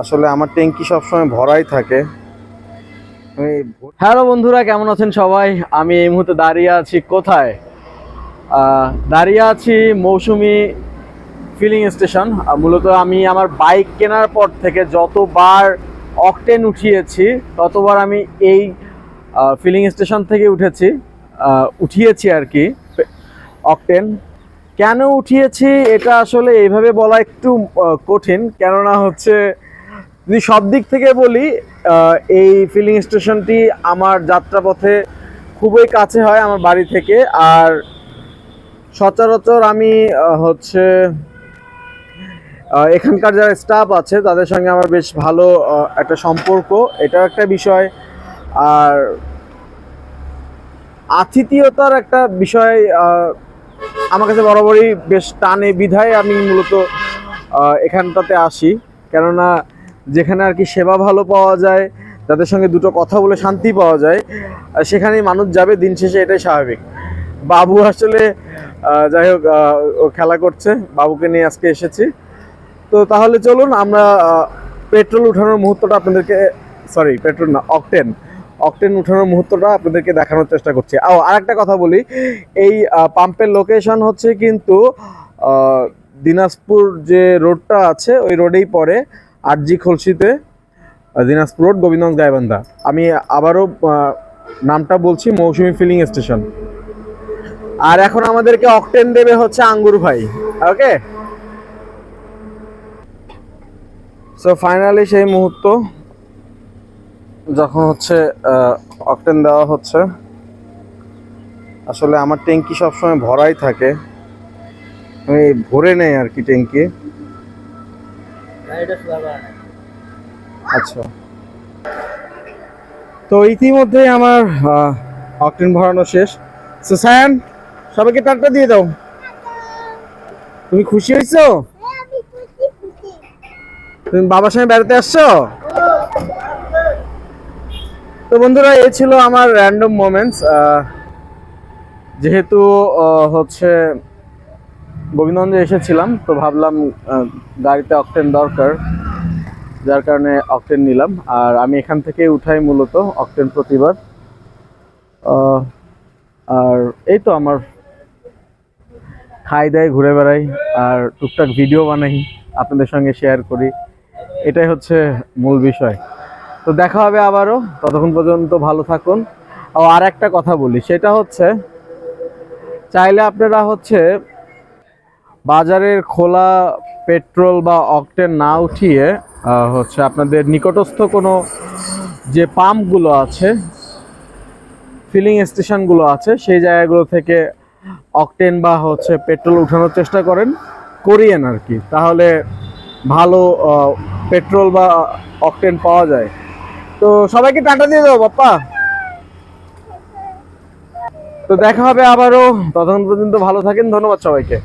আসলে আমার ট্যাঙ্কি সবসময় ভরাই থাকে। হ্যালো বন্ধুরা, কেমন আছেন সবাই? আমি এই মুহূর্তে দাঁড়িয়ে আছি কোথায়? দাঁড়িয়ে আছি মৌসুমি ফিলিং স্টেশন মূলত আমি আমার বাইক কেনার পর থেকে যতবার অকটেন উঠিয়েছি, ততবার আমি এই ফিলিং স্টেশন থেকে উঠেছি উঠিয়েছি আর কি অকটেন কেন উঠিয়েছি, এটা আসলে এইভাবে বলা একটু কঠিন। কেননা হচ্ছে যদি সব দিক থেকে বলি এই ফিলিং স্টেশনটি আমার যাত্রাপথে খুবই কাছে হয় আমার বাড়ি থেকে। আর সচরাচর আমি হচ্ছে এখানকার যারা স্টাফ আছে, তাদের সঙ্গে আমার বেশ ভালো একটা সম্পর্ক। এটাও একটা বিষয়। আর আতিথীয়তার একটা বিষয় আমার কাছে বরাবরই বেশ টানে বিধায় আমি মূলত এখানটাতে আসি। কেননা যেখানে আর কি সেবা ভালো পাওয়া যায়, তাদের সঙ্গে দুটো কথা বলে শান্তি পাওয়া যায়, আর সেখানেই মানুষ যাবে, দিন শেষে এটাই স্বাভাবিক। বাবু আসলে যাই হোক ও খেলা করছে, বাবুকে নিয়ে আজকে এসেছি। তো তাহলে চলুন, আমরা পেট্রোল উঠানোর মুহূর্তটা আপনাদেরকে সরি পেট্রোল না অকটেন অকটেন উঠানোর মুহূর্তটা আপনাদেরকে দেখানোর চেষ্টা করছি। ও আরেকটা কথা বলি, এই পাম্পের লোকেশন হচ্ছে কিন্তু দিনাজপুর যে রোডটা আছে, ওই রোডেই পড়ে। আরজি খলসিতে দিনাজপুর রোড, গোবিন্দগঞ্জ গাইবান্ধা। আমি আবারও নামটা বলছি, মৌসুমি ফিলিং স্টেশন। আর এখন আমাদেরকে অকটেন দেবে হচ্ছে আঙ্গুর ভাই, ওকে? সো ফাইনালি সেই মুহূর্ত, যখন হচ্ছে অকটেন দেওয়া হচ্ছে। আসলে আমার ট্যাঙ্কি সবসময় ভরাই থাকে। আমি ভরে নেই আর কি ট্যাঙ্কি। আচ্ছা। তো ইতিমধ্যেই আমার অকটেন ভরানো শেষ। সো সায়ান সবাইকে টাটা দিয়ে দাও। তুমি খুশি হয়েছো? তুমি বাবার সঙ্গে বেড়াতে আসছো? তো বন্ধুরা, এই ছিল আমার র্যান্ডম মোমেন্টস যেহেতু হচ্ছে গোবিন্দগঞ্জে এসেছিলাম, তো ভাবলাম গাড়িতে অকটেন দরকার, যার কারণে অকটেন নিলাম। আর আমি এখান থেকে উঠাই মূলত অকটেন প্রতিবার। আর এই তো আমার খাই দাই, ঘুরে বেড়াই, আর টুকটাক ভিডিও বানাই, আপনাদের সঙ্গে শেয়ার করি। এটাই হচ্ছে মূল বিষয়। তো দেখা হবে আবারও, ততক্ষণ পর্যন্ত ভালো থাকুন। ও আর একটা কথা বলি, সেটা হচ্ছে, চাইলে আপনারা হচ্ছে বাজারের খোলা পেট্রোল বা অকটেন না উঠিয়ে হচ্ছে আপনাদের নিকটস্থ কোনো যে পাম্পগুলো আছে ফিলিং স্টেশনগুলো আছে, সেই জায়গাগুলো থেকে অকটেন বা হচ্ছে পেট্রোল উঠানোর চেষ্টা করেন, করিয়েন আর কি। তাহলে ভালো পেট্রোল বা অকটেন পাওয়া যায়। তো সবাইকে টাটা দিয়ে দাও, বাপ্পা। তো দেখা হবে আবারও। ততক্ষণ পর্যন্ত ভালো থাকেন, ধন্যবাদ সবাইকে।